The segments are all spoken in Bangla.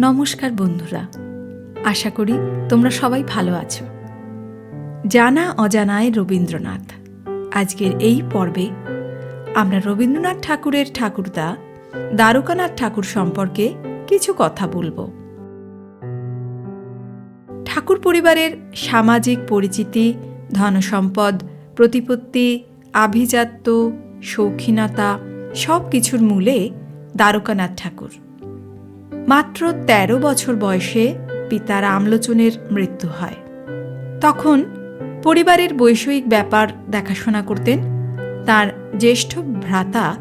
নমস্কার বন্ধুরা। আশা করি তোমরা সবাই ভালো আছো। জানা অজানায় রবীন্দ্রনাথ। আজকের এই পর্বে আমরা রবীন্দ্রনাথ ঠাকুরের ঠাকুরদা দ্বারকানাথ ঠাকুর সম্পর্কে কিছু কথা বলব। ঠাকুর পরিবারের সামাজিক পরিচিতি ধনসম্পদ প্রতিপত্তি, আভিজাত্য শৌখিনতা সব কিছুর মূলে দ্বারকানাথ ঠাকুর। মাত্র ১৩ বছর বয়সে পিতা রামলোচনের মৃত্যু হয়। তখন পরিবারের বৈষয়িক ব্যাপার দেখাশোনা করতেন তার জ্যেষ্ঠ ভ্রাতা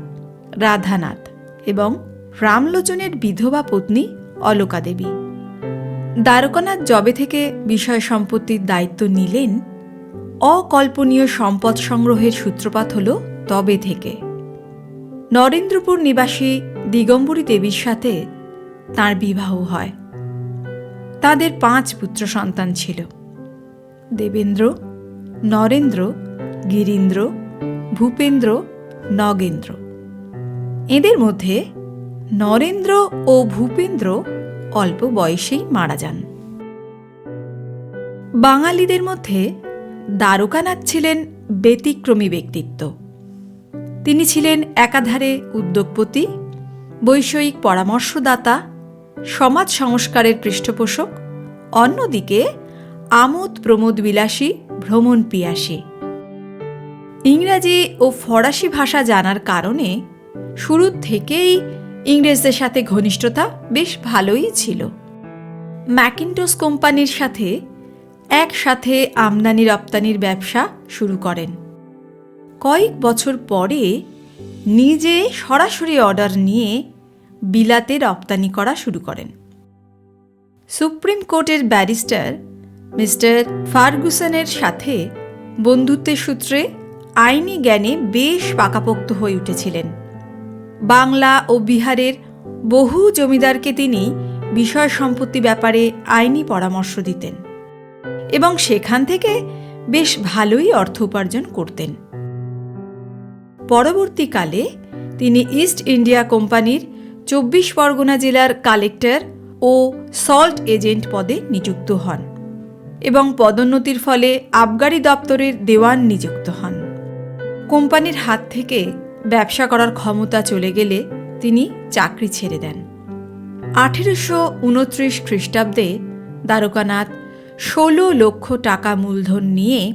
রাধানাথ এবং রামলোচনের বিধবা পত্নী অলকা দেবী। দ্বারকানাথ জবে থেকে বিষয় সম্পত্তির দায়িত্ব নিলেন, অকল্পনীয় সম্পদ সংগ্রহের সূত্রপাত হল তবে থেকে। নরেন্দ্রপুর নিবাসী দিগম্বরী দেবীর সাথে তার বিবাহ হয়। তাদের পাঁচ পুত্র সন্তান ছিল। দেবেন্দ্র, নরেন্দ্র, গিরীন্দ্র, ভূপেন্দ্র, নগেন্দ্র। এদের মধ্যে নরেন্দ্র ও ভূপেন্দ্র অল্প বয়সেই মারা যান। বাঙালিদের মধ্যে দ্বারকানাথ ছিলেন ব্যতিক্রমী ব্যক্তিত্ব। তিনি ছিলেন একাধারে উদ্যোগপতি, বৈষয়িক পরামর্শদাতা সমাজ সংস্কারের পৃষ্ঠপোষক, অন্যদিকে আমোদ প্রমোদ বিলাসী, ভ্রমণ পিয়াসী। ইংরাজি ও ফরাসি ভাষা জানার কারণে শুরুর থেকেই ইংরেজদের সাথে ঘনিষ্ঠতা বেশ ভালোই ছিল। ম্যাকিন্টোস কোম্পানির সাথে একসাথে আমদানি রপ্তানির ব্যবসা শুরু করেন। কয়েক বছর পরে নিজে সরাসরি অর্ডার নিয়ে বিলাতে রপ্তানি করা শুরু করেন। সুপ্রিম কোর্টের ব্যারিস্টার মিস্টার ফার্গুসনের সাথে বন্ধুত্বের সূত্রে আইনি জ্ঞানে বেশ পাকাপোক্ত হয়ে উঠেছিলেন। বাংলা ও বিহারের বহু জমিদারকে তিনি বিষয় সম্পত্তি ব্যাপারে আইনি পরামর্শ দিতেন এবং সেখান থেকে বেশ ভালোই অর্থ উপার্জন করতেন। পরবর্তীকালে তিনি ইস্ট ইন্ডিয়া কোম্পানির চব্বিশ পরগনা জেলার কালেক্টর ও সল্ট এজেন্ট পদে নিযুক্ত হন এবং পদোন্নতির ফলে আবগারি দপ্তরের দেওয়ান নিযুক্ত হন। কোম্পানির হাত থেকে ব্যবসা করার ক্ষমতা চলে গেলে তিনি চাকরি ছেড়ে দেন। আঠেরোশো উনত্রিশ খ্রিস্টাব্দে দ্বারকানাথ ষোলো লক্ষ টাকা মূলধন নিয়ে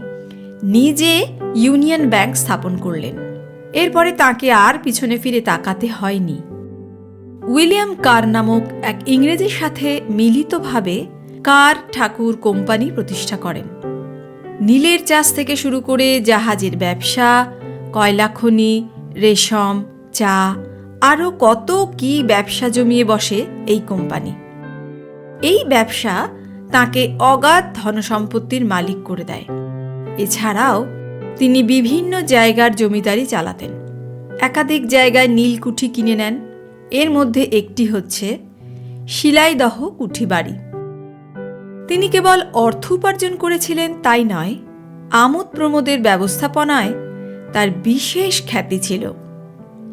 নিজে ইউনিয়ন ব্যাংক স্থাপন করলেন। এরপরে তাকে আর পিছনে ফিরে তাকাতে হয়নি। উইলিয়াম কার নামক এক ইংরেজের সাথে মিলিতভাবে কার ঠাকুর কোম্পানি প্রতিষ্ঠা করেন। নীলের চাষ থেকে শুরু করে জাহাজের ব্যবসা, কয়লা খনি, রেশম, চা, আরও কত কি ব্যবসা জমিয়ে বসে এই কোম্পানি। এই ব্যবসা তাকে অগাধ ধনসম্পত্তির মালিক করে দেয়। এছাড়াও তিনি বিভিন্ন জায়গার জমিদারি চালাতেন। একাধিক জায়গায় নীলকুঠি কিনে নেন এর মধ্যে একটি হচ্ছে শিলাইদহ কুঠি বাড়ি। তিনি কেবল অর্থ উপার্জন করেছিলেন তাই নয়, আমোদ প্রমোদের ব্যবস্থাপনায় তার বিশেষ খ্যাতি ছিল।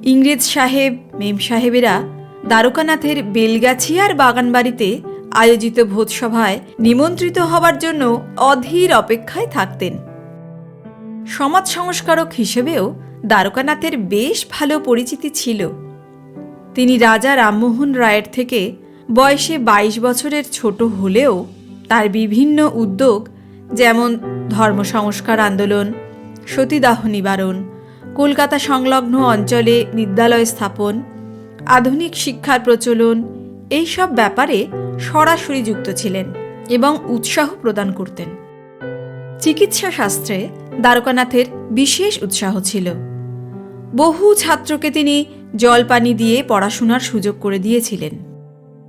ইংরেজ সাহেব, মেম সাহেবেরা দ্বারকানাথের বেলগাছিয়ার বাগানবাড়িতে আয়োজিত ভোজসভায় নিমন্ত্রিত হবার জন্য অধীর অপেক্ষায় থাকতেন। সমাজ সংস্কারক হিসেবেও দ্বারকানাথের বেশ ভালো পরিচিতি ছিল। তিনি রাজা রামমোহন রায়ের থেকে বয়সে ২২ বছরের ছোট হলেও তার বিভিন্ন উদ্যোগ, যেমন ধর্ম সংস্কার আন্দোলন, সতীদাহ নিবারণ, কলকাতা সংলগ্ন অঞ্চলে বিদ্যালয় স্থাপন, আধুনিক শিক্ষার প্রচলন, এইসব ব্যাপারে সরাসরি যুক্ত ছিলেন এবং উৎসাহ প্রদান করতেন। চিকিৎসা শাস্ত্রে দ্বারকানাথের বিশেষ উৎসাহ ছিল। বহু ছাত্রকে তিনি জলপানি দিয়ে পড়াশোনার সুযোগ করে দিয়েছিলেন।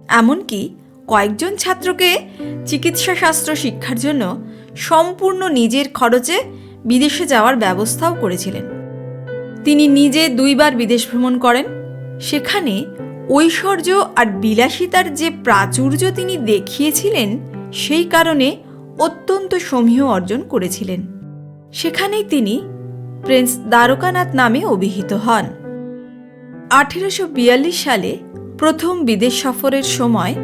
এমনকি কয়েকজন ছাত্রকে চিকিৎসা শাস্ত্র শিক্ষার জন্য সম্পূর্ণ নিজের খরচে বিদেশে যাওয়ার ব্যবস্থাও করেছিলেন। তিনি নিজে দুইবার বিদেশ ভ্রমণ করেন। সেখানে ঐশ্বর্য আর বিলাসিতার যে প্রাচুর্য তিনি দেখিয়েছিলেন, সেই কারণে অত্যন্ত সমীহ অর্জন করেছিলেন। সেখানেই তিনি প্রিন্স দ্বারকানাথ নামে অভিহিত হন। আঠেরোশো বিয়াল্লিশ সালে প্রথম বিদেশ সফরের সময়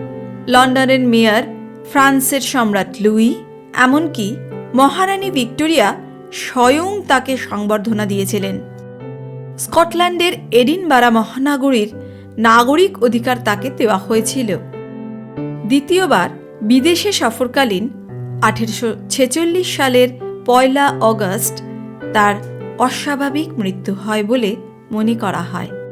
লন্ডনের মেয়র ফ্রান্সের সম্রাট লুই, এমনকি মহারানী ভিক্টোরিয়া স্বয়ং তাকে সংবর্ধনা দিয়েছিলেন। স্কটল্যান্ডের এডিনবারা মহানগরীর নাগরিক অধিকার তাকে দেওয়া হয়েছিল। দ্বিতীয়বার বিদেশে সফরকালীন আঠেরোশো ছেচল্লিশ সালের পয়লা অগস্ট তার অস্বাভাবিক মৃত্যু হয় বলে মনে করা হয়।